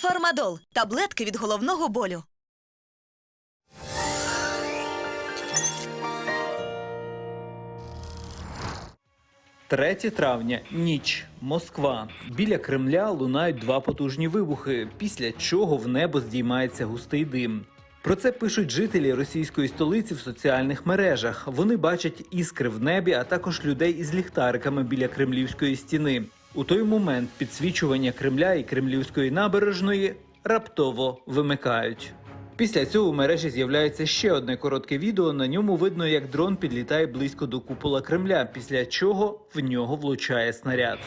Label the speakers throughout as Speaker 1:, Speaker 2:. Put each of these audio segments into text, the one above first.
Speaker 1: Фармадол таблетки від головного болю.
Speaker 2: 3 травня, ніч, Москва. Біля Кремля лунають два потужні вибухи, після чого в небо здіймається густий дим. Про це пишуть жителі російської столиці в соціальних мережах. Вони бачать іскри в небі, а також людей із ліхтариками біля кремлівської стіни. У той момент підсвічування Кремля і Кремлівської набережної раптово вимикають. Після цього у мережі з'являється ще одне коротке відео. На ньому видно, як дрон підлітає близько до купола Кремля, після чого в нього влучає снаряд.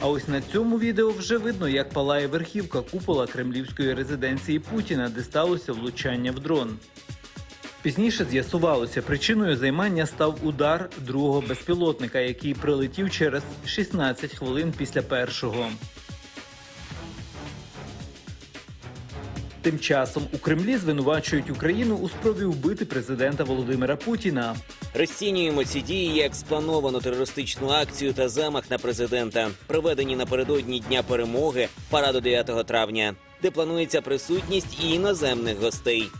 Speaker 2: А ось на цьому відео вже видно, як палає верхівка купола кремлівської резиденції Путіна, де сталося влучання в дрон. Пізніше з'ясувалося, причиною займання став удар другого безпілотника, який прилетів через 16 хвилин після першого. Тим часом у Кремлі звинувачують Україну у спробі вбити президента Володимира Путіна.
Speaker 3: Розцінюємо ці дії як сплановану терористичну акцію та замах на президента, проведені напередодні дня перемоги, параду 9 травня, де планується присутність і іноземних гостей.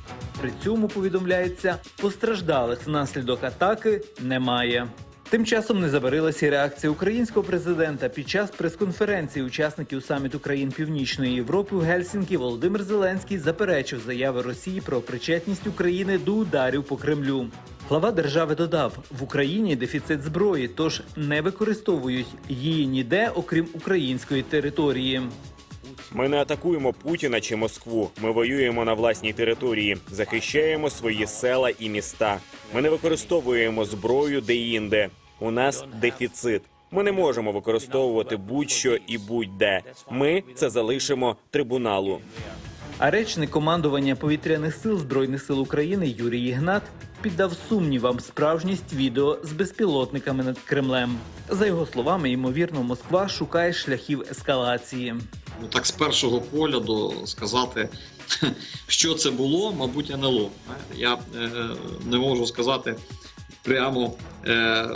Speaker 2: При цьому повідомляється, постраждалих внаслідок атаки немає. Тим часом не забарилася реакція українського президента під час прес-конференції учасників саміту країн Північної Європи в Гельсінкі Володимир Зеленський заперечив заяви Росії про причетність України до ударів по Кремлю. Глава держави додав: в Україні дефіцит зброї, тож не використовують її ніде, окрім української території.
Speaker 3: Ми не атакуємо Путіна чи Москву. Ми воюємо на власній території, захищаємо свої села і міста. Ми не використовуємо зброю де-інде. У нас дефіцит. Ми не можемо використовувати будь-що і будь-де. Ми це залишимо трибуналу.
Speaker 2: А речник командування повітряних сил збройних сил України Юрій Ігнат піддав сумнівам справжність відео з безпілотниками над Кремлем. За його словами, ймовірно, Москва шукає шляхів ескалації.
Speaker 4: Ну так з першого погляду сказати, що це було, мабуть, НЛО. Я е, не можу сказати прямо, е,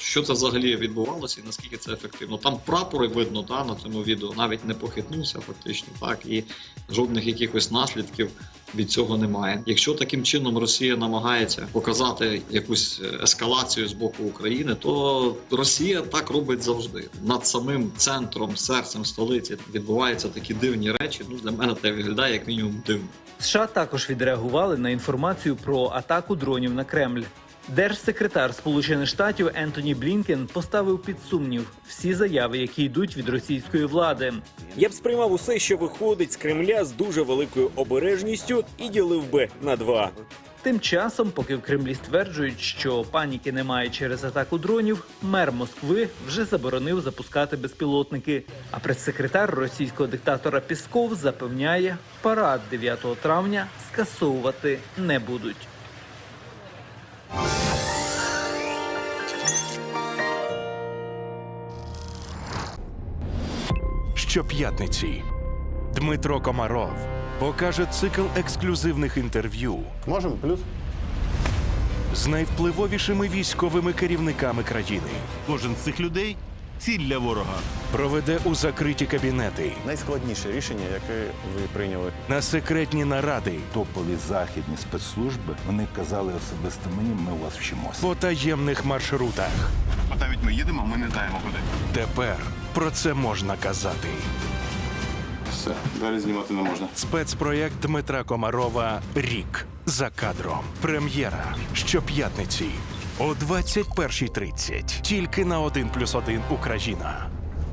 Speaker 4: що це взагалі відбувалося і наскільки це ефективно. Там прапори видно да, на цьому відео, навіть не похитнувся фактично, так і жодних якихось наслідків від цього немає. Якщо таким чином Росія намагається показати якусь ескалацію з боку України, то Росія так робить завжди. Над самим центром, серцем столиці відбуваються такі дивні речі. Ну для мене це виглядає як мінімум дивно.
Speaker 2: США також відреагували на інформацію про атаку дронів на Кремль. Держсекретар Сполучених Штатів Ентоні Блінкен поставив під сумнів всі заяви, які йдуть від російської влади.
Speaker 3: Я б сприймав усе, що виходить з Кремля з дуже великою обережністю, і ділив би на два.
Speaker 2: Тим часом, поки в Кремлі стверджують, що паніки немає через атаку дронів, мер Москви вже заборонив запускати безпілотники. А прес-секретар російського диктатора Пісков запевняє, парад 9 травня скасовувати не будуть.
Speaker 5: Щоп'ятниці Дмитро Комаров покаже цикл ексклюзивних інтерв'ю
Speaker 6: Можемо плюс?
Speaker 5: з найвпливовішими військовими керівниками країни.
Speaker 7: Кожен з цих людей ціль для ворога.
Speaker 5: Проведе у закриті кабінети
Speaker 6: Найскладніше рішення, яке ви прийняли.
Speaker 5: на секретні наради
Speaker 8: топові західні спецслужби вони казали особисто мені, ми у вас вчимося.
Speaker 5: по таємних маршрутах.
Speaker 7: От навіть ми їдемо, ми не знаємо куди.
Speaker 5: Тепер про це можна казати.
Speaker 7: Все, далі знімати не можна.
Speaker 5: Спецпроєкт Дмитра Комарова Рік за кадром. Прем'єра щоп'ятниці о 21.30. Тільки на 1+,1 Україна.